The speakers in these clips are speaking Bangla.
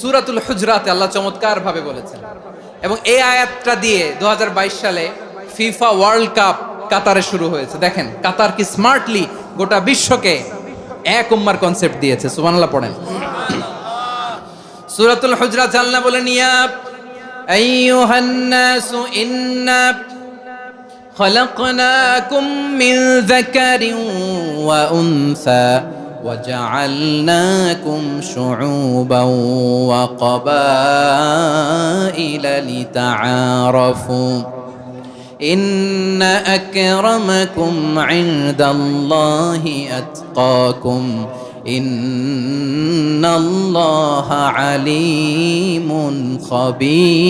সুরাতুল হুজরাতে আল্লাহ চমৎকার ভাবে বলেছেন এবং এই আয়াতটা দিয়ে দু সালে ফিফা ওয়ার্ল্ড কাপ কাতারে শুরু হয়েছে দেখেন কাতার কি স্মার্টলি গোটা বিশ্বকে এক উম্মার কনসেপ্ট দিয়েছে সুবহানাল্লাহ পড়েন সুরাতুল হুজরাত আল্লাহ বলেন ইয়া আইয়ুহান নাসু ইন্না خلقناكم من ذكر وأنثى وجعلناكم شعوبا وقبائل لتعارفوا إن أكرمكم عند الله أتقاكم إن الله عليم خبير.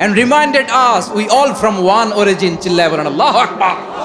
and reminded us we all from one origin. Chillabaran Allah Akbar.